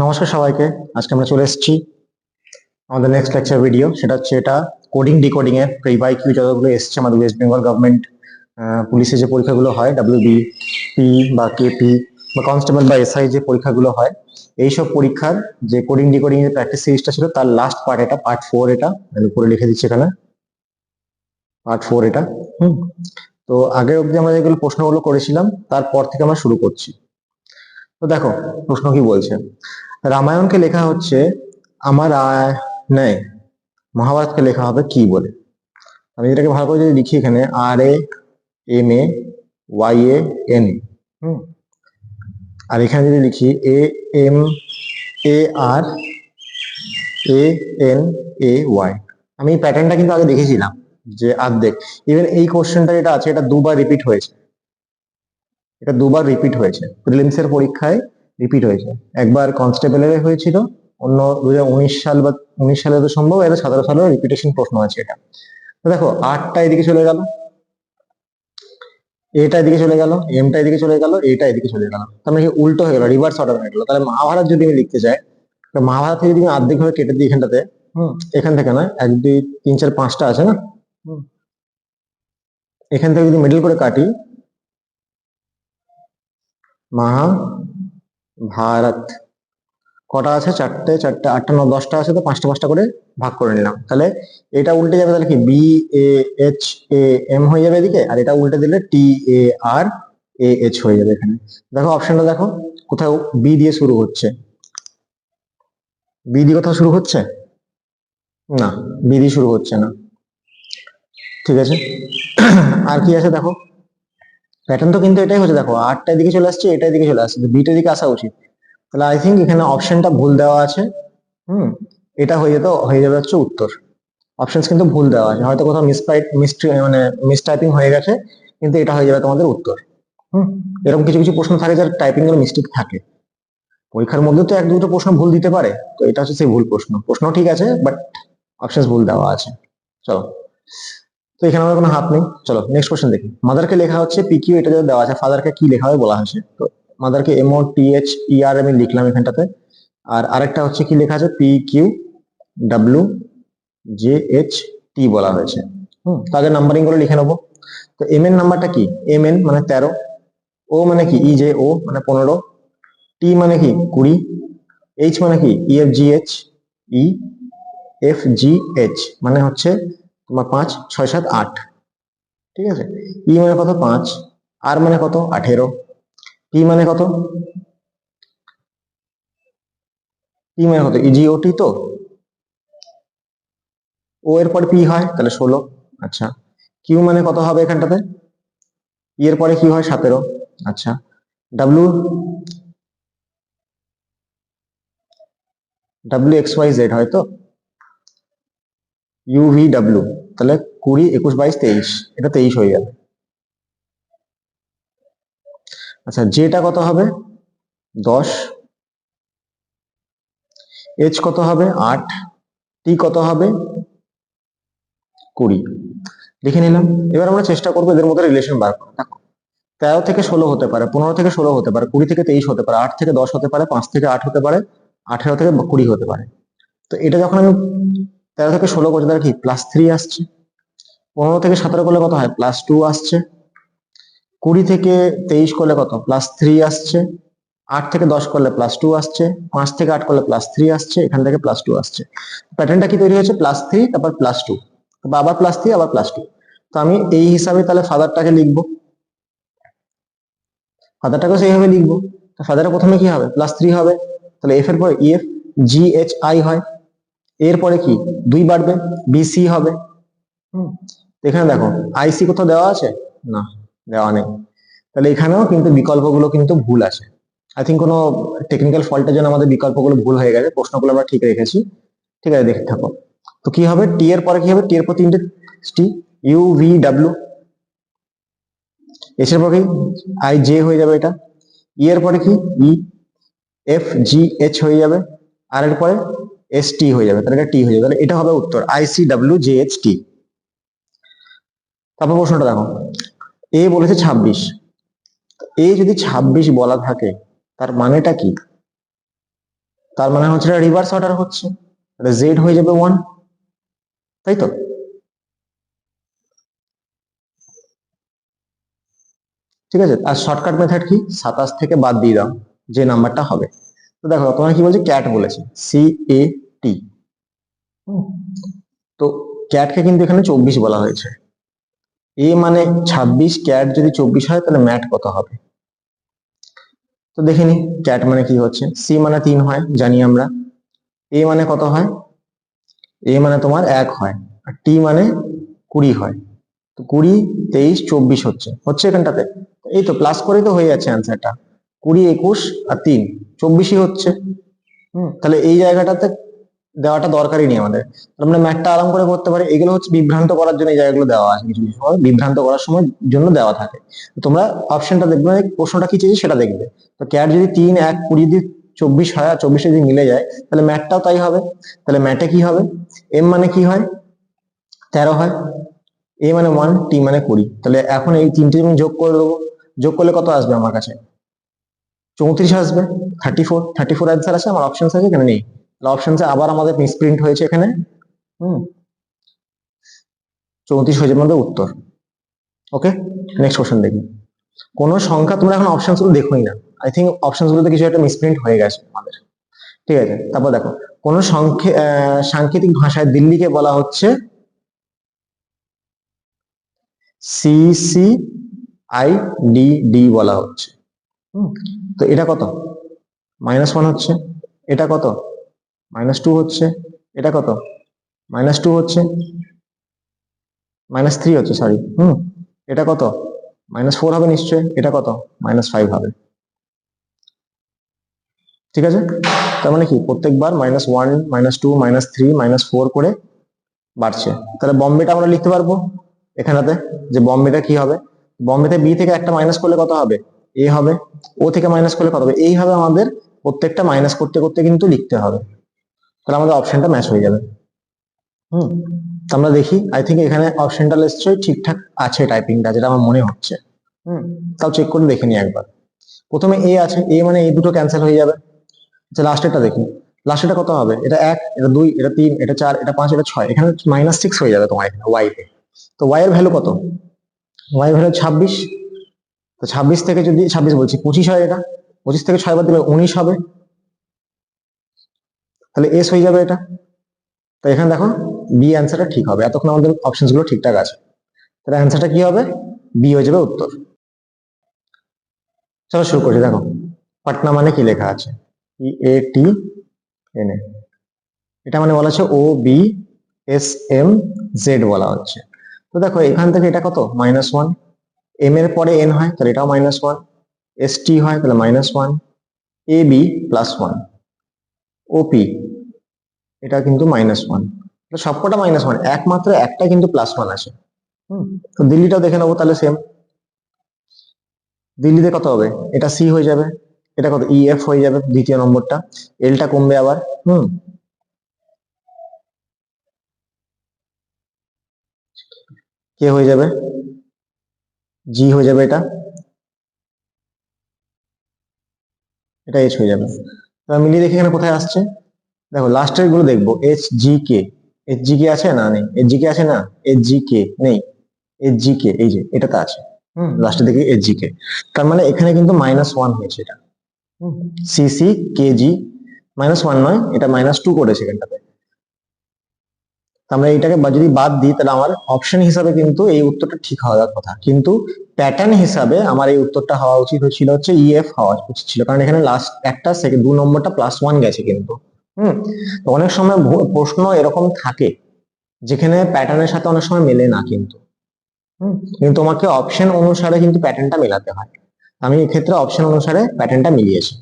নমস্কার সবাইকে, আজকে আমরা চলে এসেছি আমাদের নেক্সট লেকচার ভিডিও সেটা হচ্ছে এটা কোডিং ডিকোডিং এর প্রি বাই কিউ যতগুলো এসেছে আমাদের ওয়েস্ট বেঙ্গল গভর্নমেন্ট পুলিশের যে পরীক্ষাগুলো হয় ডাব্লিউবি পি বা কেপি বা কনস্টেবল বা এসআই যে পরীক্ষাগুলো হয়, এইসব পরীক্ষার যে কোডিং ডিকোডিং এর প্র্যাকটিস সিরিজটা ছিল, তার লাস্ট পার্ট এটা পার্ট ফোর এটা, আমি উপরে লিখে দিচ্ছি এখানে। পার্ট ফোর এটা, হুম। তো আগের অবধি আমরা যেগুলো প্রশ্নগুলো করেছিলাম, তারপর থেকে আমরা শুরু করছি। তো দেখো, প্রশ্ন কি বলছে? রামায়ণকে লেখা হচ্ছে, আমার আয় নেয় মহাভারতকে লেখা হবে, কি? বলে। আমি এটাকে ভালো করে যদি লিখি এখানে, R A M A, Y A, N হুম? আর এখানে যদি লিখি, A, M, A R, A, N, A, Y. আমি প্যাটার্নটা কিন্তু আগে দেখেছিলাম, যে অর্ধেক ইভেন এই কোশ্চেনটা যেটা আছে, এটা দুবার রিপিট হয়েছে। এটা দুবার রিপিট হয়েছে। প্রিলিমস এর পরীক্ষায় রিপিট হয়েছে। একবার কনস্টেবলের হয়েছিল। অন্য দু হাজার উনিশ সাল বা উনিশ সালে তো সম্ভব এটা সতেরো সালের রিপিটেশন প্রশ্ন আছে এটা। দেখো, আটটা এদিকে চলে গেল। এটা এদিকে চলে গেল এমটা এদিকে চলে গেল এটা এদিকে চলে গেল। তার মানে উল্টো হয়ে গেল রিভার্স অর্ডার হয়ে গেল। তাহলে মহাভারত যদি আমি লিখতে চাই মহাভারত থেকে যদি আমি অর্ধেক ভাবে কেটে দিই এখানটাতে, হুম, এখান থেকে না এক, দুই, তিন, চার, পাঁচটা আছে না? এখান থেকে যদি মিডল করে কাটি মহাভারত কটা আছে? চারটে চারটে, আটটা, ন, দশটা আছে তো পাঁচটা পাঁচটা করে ভাগ করে নিলাম। তাহলে এটা উল্টে যাবে তাহলে কি? B A H A M হয়ে যাবে এদিকে, আর এটা উল্টে দিলে টি এ আর এ এইচ হয়ে যাবে এখানে। দেখো অপশনটা দেখো, কোথাও বি দিয়ে শুরু হচ্ছে। বি দিয়ে কোথাও শুরু হচ্ছে? না বি দিয়ে শুরু হচ্ছে না। ঠিক আছে? আর কি আছে দেখো? প্যাটার্ন তো কিন্তু এটাই হচ্ছে, দেখো আটটা দিকে চলে আসছে এটাই দিকে চলে আসছে বিটার দিকে আসা উচিত। তাহলে আই থিঙ্ক এখানে অপশনটা ভুল দেওয়া আছে, হুম? এটা হয়ে যেত, হয়ে যাবে হচ্ছে উত্তর। অপশনস কিন্তু ভুল দেওয়া আছে, হয়তো কোথাও মিসপাইট মিস মানে মিস টাইপিং হয়ে গেছে, কিন্তু এটা হয়ে যাবে তোমাদের উত্তর, হুম? এরকম কিছু কিছু প্রশ্ন থাকে যার টাইপিং এর মিস্টেক থাকে। পরীক্ষার মধ্যে তো এক দুটো প্রশ্ন ভুল দিতে পারে, তো এটা হচ্ছে সেই ভুল প্রশ্ন। প্রশ্ন ঠিক আছে বাট অপশনস ভুল দেওয়া আছে। চলো। তো এখানে আমাদের কোনো হাত নেই। চলো নেক্সট কোশ্চেন দেখি। মাদারকে লেখা হচ্ছে পিকিউ এটা যদি দেওয়া আছে ফাদারকে কি লেখা হবে বলা হয়েছে? তো মাদারকে এমও টি এইচ ই আর আমি লিখলাম এখানটাতে। আর আরেকটা হচ্ছে কি লেখা আছে? P Q W J H T বলা হয়েছে। হুম, তো আগে নাম্বারিং করে লিখে নেব। তো এম এন নাম্বারটা কি? এম এন মানে তেরো ও মানে কি? ই জে ও মানে পনেরো টি মানে কি? কুড়ি এইচ মানে কি? E F G H E F G H মানে হচ্ছে পাঁচ, ছয়, সাত, আট। ঠিক আছে? ই মানে কত? পাঁচ। আর মানে কত? আঠেরো। পি মানে কত? পি মানে কত? ইজিওটি তো? ও এর পরে পি হয়, তাহলে ষোলো। আচ্ছা। কিউ মানে কত হবে এখানটাতে? ই এর পরে কি হয় সতেরো। আচ্ছা। W W X Y Z হয় তো? ইউ ডাব্লিউ তাহলে কুড়ি, একুশ, বাইশ, তেইশ। এটা তেইশ হয়ে যাবে আচ্ছা জেটা কত হবে? দশ। এইচ কত হবে? আট। টি কত হবে? কুড়ি। লিখে নিলাম। এবার আমরা চেষ্টা করব এদের মধ্যে রিলেশন বার করা দেখো, তেরো থেকে ষোলো হতে পারে, পনেরো থেকে ষোলো হতে পারে, কুড়ি থেকে তেইশ হতে পারে, আট থেকে দশ হতে পারে, পাঁচ থেকে আট হতে পারে, আঠেরো থেকে কুড়ি হতে পারে। তো এটা যখন আমি তেরো থেকে ষোলো করছি তাহলে কি? প্লাস থ্রি আসছে। পনেরো থেকে সতেরো করলে কত হয়? প্লাস টু আসছে। কুড়ি থেকে তেইশ করলে কত? প্লাস থ্রি আসছে। আট থেকে দশ করলে প্লাস টু আসছে। পাঁচ থেকে আট করলে প্লাস থ্রি আসছে। এখান থেকে প্লাস টু আসছে। প্যাটার্নটা কি তৈরি হয়েছে? প্লাস থ্রি তারপর প্লাস টু তারপর আবার প্লাস থ্রি আবার প্লাস টু তো আমি এই হিসাবে তাহলে ফাদারটাকে লিখব। ফাদারটাকেও সেইভাবে লিখব। তো প্রথমে কি হবে? প্লাস থ্রি হবে। তাহলে এফ এর পরে ইএফ জি এইচ আই হয়। এরপরে কি? দুই বাড়বে বিসি হবে। হুম এখানে দেখো আইসি কোথাও দেওয়া আছে? না, দেওয়া নেই। তাহলে এখানেও কিন্তু বিকল্পগুলো কিন্তু ভুল আছে। আই থিঙ্ক কোনো টেকনিক্যাল ফল্টের জন্য আমাদের বিকল্পগুলো ভুল হয়ে গেছে, প্রশ্নগুলো আমরা ঠিক রেখেছি। ঠিক আছে দেখতে থাকো। তো কি হবে? টি এর পরে কি হবে? টি এর পর তিনটে T U V W S এর পরে কি? আই জে হয়ে যাবে এটা। ই এর পরে কি? ই এফ জি এইচ হয়ে যাবে। আর এর পরে এস টি হয়ে যাবে, তাহলে টি হয়ে যাবে, তাহলে এটা হবে উত্তর I C W J H T তারপর প্রশ্নটা দেখো এ বলেছে ছাব্বিশ এ যদি ছাব্বিশ বলা থাকে, তার মানেটা কি? তার মানে হচ্ছে রিভার্স অর্ডার হচ্ছে জেড হয়ে যাবে ওয়ান তাই তো? ঠিক আছে, আর শর্টকাট মেথড কি? সাতাশ থেকে বাদ দিয়ে দাও, যে নাম্বারটা হবে। তো দেখো, তোমার কি বলছে? ক্যাট বলেছে সি এ টি। তো ক্যাটকে কিন্তু এখানে চব্বিশ বলা হয়েছে। এ মানে ছাব্বিশ, ক্যাট যদি চব্বিশ হয়, তাহলে ম্যাট কত হবে? তো দেখে নি, ক্যাট মানে কি হচ্ছে? সি মানে তিন হয়, জানি আমরা। এ মানে কত হয়? এ মানে তোমার এক হয়, আর টি মানে কুড়ি হয়। তো কুড়ি, তেইশ, চব্বিশ হচ্ছে। হচ্ছে এখানটাতে? এই তো প্লাস করেই তো হয়ে যাচ্ছে অ্যান্সারটা কুড়ি, একুশ, আর তিন। চব্বিশই হচ্ছে। হুম, তাহলে এই জায়গাটাতে দেওয়াটা দরকারই নেই আমাদের। আমরা ম্যাটটা আরাম করে করতে পারি। এগুলো হচ্ছে বিভ্রান্ত করার জন্য এই জায়গাগুলো দেওয়া আছে কিছু কিছু সময় বিভ্রান্ত করার সময় জন্য দেওয়া থাকে। তোমরা অপশনটা দেখবে মানে প্রশ্নটা কি চেয়েছি সেটা দেখবে। তো ক্যাট যদি তিন, এক, কুড়ি, যদি চব্বিশ হয় আর চব্বিশে যদি মিলে যায়, তাহলে ম্যাটটাও তাই হবে। তাহলে ম্যাটে কি হবে? এম মানে কি হয়? তেরো হয়। এ মানে ওয়ান টি মানে কুড়ি। তাহলে এখন এই তিনটে আমি যোগ করে দেবো। যোগ করলে কত আসবে আমার কাছে? চৌত্রিশ আসবে। Thirty four thirty four answer আছে? আমার অপশন আছে, এখানে নেই। অপশনসে আবার আমাদের মিসপ্রিন্ট হয়েছে এখানে। হুম। চৌত্রিশ হয়ে যাবে উত্তর। ওকে নেক্সট কোশ্চেন দেখি। কোন সংখ্যা তোমরা এখন অপশনসগুলো দেখোই না। আই থিঙ্ক অপশনস গুলোতে কিছু একটা মিসপ্রিন্ট হয়ে গেছে আমাদের। ঠিক আছে? তারপর দেখো। কোন সংখ্যে সাংকেতিক ভাষায় দিল্লিকে বলা হচ্ছে C C I D D বলা হচ্ছে। হুম, তো এটা কত? মাইনাস ওয়ান হচ্ছে। এটা কত? মাইনাস টু হচ্ছে, এটা কত? মাইনাস টু হচ্ছে মাইনাস থ্রি হচ্ছে সরি হুম, এটা কত? মাইনাস ফোর হবে নিশ্চয়ই, এটা কত? মাইনাস ফাইভ হবে। ঠিক আছে? তার মানে কি? প্রত্যেকবার minus one minus two minus three minus four করে বাড়ছে। তাহলে বম্বেটা আমরা লিখতে পারব এখানেতে, যে বম্বেটা কি হবে? বম্বেতে বি থেকে একটা মাইনাস করলে কত হবে? এ হবে। ও থেকে মাইনাস করলে কত হবে? এইভাবে আমাদের প্রত্যেকটা মাইনাস করতে করতে কিন্তু লিখতে হবে। তাহলে আমাদের অপশনটা ম্যাচ হয়ে যাবে হুম, তো আমরা দেখি আই থিঙ্ক এখানে অপশনটা নিশ্চয়ই ঠিকঠাক আছে টাইপিংটা যেটা আমার মনে হচ্ছে। হুম, তাও চেক করে দেখে নি একবার। প্রথমে এ আছে এ মানে এই দুটো ক্যান্সেল হয়ে যাবে। আচ্ছা লাস্টেরটা দেখি। লাস্টেরটা কত হবে? এটা এক, এটা দুই, এটা তিন, এটা চার, এটা পাঁচ, এটা ছয়। এখানে মাইনাস সিক্স হয়ে যাবে তোমার এখানে ওয়াই তে। ওয়াই এর ভ্যালু কত? ওয়াই ভ্যালু ছাব্বিশ। তো ছাব্বিশ থেকে যদি, ছাব্বিশ বলছি, পঁচিশ হয় এটা। পঁচিশ থেকে ছয় বাদ দিলে উনিশ হবে। তাহলে এস হয়ে যাবে এটা। তো এখানে দেখো বি অ্যান্সারটা ঠিক হবে। এতক্ষণ আমাদের অপশনসগুলো ঠিকঠাক আছে। তাহলে অ্যান্সারটা কি হবে? বি হয়ে যাবে উত্তর। চলো শুরু করছি দেখো, পাটনা মানে কি লেখা আছে? ই এ টি এন এ এটা মানে বলা হচ্ছে O B S M Z বলা হচ্ছে। তো দেখো, এখান থেকে এটা কত? মাইনাস ওয়ান এম এর পরে এন হয়, তাহলে এটাও মাইনাস ওয়ান এস টি হয়, তাহলে minus one A B plus one OP এটা কিন্তু মাইনাস ওয়ান সবকটা মাইনাস ওয়ান একমাত্র একটা কিন্তু প্লাস ওয়ান আছে। হুম? তো দিল্লিটাও দেখে নেব তাহলে সেম দিল্লিতে কত হবে? এটা সি হয়ে যাবে। এটা কত? ই এফ হয়ে যাবে দ্বিতীয় নম্বরটা। এলটা কমবে আবার, হুম? কে হয়ে যাবে। জি হয়ে যাবে এটা। এটা এইচ হয়ে যাবে। এবার মিলিয়ে দেখি এখানে কোথায় আসছে। দেখো লাস্টেরগুলো দেখব। H G K H G কে আছে? না, নেই। এইচ জি কে আছে না? এইচ জি কে নেই। এইচ জি কে এই যে, এটাতে আছে। হুম লাস্টের দিকে এইচ জি কে তার মানে এখানে কিন্তু মাইনাস ওয়ান হয়েছে এটা। C C K G minus one নয়, এটা মাইনাস টু করেছে এখানটাতে। তো আমরা এটাকে যদি বাদ দিই, তাহলে আমার অপশন হিসাবে কিন্তু এই উত্তরটা ঠিক হওয়ার কথা। কিন্তু প্যাটার্ন হিসাবে আমার এই উত্তরটা হওয়া উচিত ছিল হচ্ছে ইএফ হওয়া উচিত ছিল। কারণ এখানে লাস্ট একটা সেকেন্ড দু নম্বরটা প্লাস ওয়ান গেছে কিন্তু। হুম, তো অনেক সময় প্রশ্ন এরকম থাকে, যেখানে প্যাটার্নের সাথে অনেক সময় মেলে না কিন্তু। হুম, কিন্তু তোমাকে অপশন অনুসারে কিন্তু প্যাটার্নটা মেলাতে হয়। আমি এক্ষেত্রে অপশন অনুসারে প্যাটার্নটা মিলিয়েছি।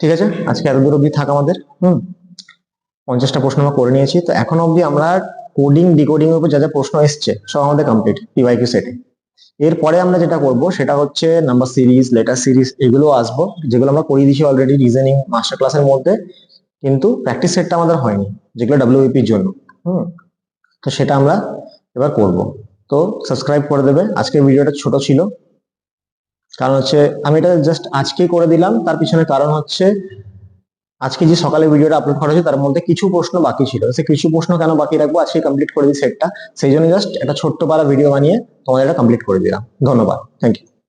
ঠিক আছে? আজকে এত দূর অব্দি থাক আমাদের। হুম, পঞ্চাশটা প্রশ্ন আমরা করে নিয়েছি। তো এখন অবধি আমরা কোডিং ডিকোডিং এর উপর যা যা প্রশ্ন এসছে, সব আমাদের কমপ্লিট পিওয়াইকিউ সেটে এরপরে আমরা যেটা করব, সেটা হচ্ছে নাম্বার সিরিজ লেটার সিরিজ এগুলো আসব, যেগুলো আমরা করিয়ে দিয়েছি অলরেডি রিজনিং মাস্টার ক্লাসের মধ্যে, কিন্তু প্র্যাকটিস সেটটা আমাদের হয়নি, যেগুলো ডাব্লিউপির জন্য। হুম, তো সেটা আমরা এবার করব। তো সাবস্ক্রাইব করে দেবে, আজকের ভিডিওটা ছোট ছিল। কারণ হচ্ছে আমি এটা জাস্ট আজকে করে দিলাম, তার পিছনে কারণ হচ্ছে আজকে যে সকালে ভিডিওটা আপলোড করা হয়েছে, তার মধ্যে কিছু প্রশ্ন বাকি ছিল। সে কিছু প্রশ্ন কেন বাকি রাখব? আজকে কমপ্লিট করে দিই সেটটা সেই জন্য জাস্ট একটা ছোট্ট পারা ভিডিও বানিয়ে তোমাদের এটা কমপ্লিট করে দিলাম। ধন্যবাদ। Thank you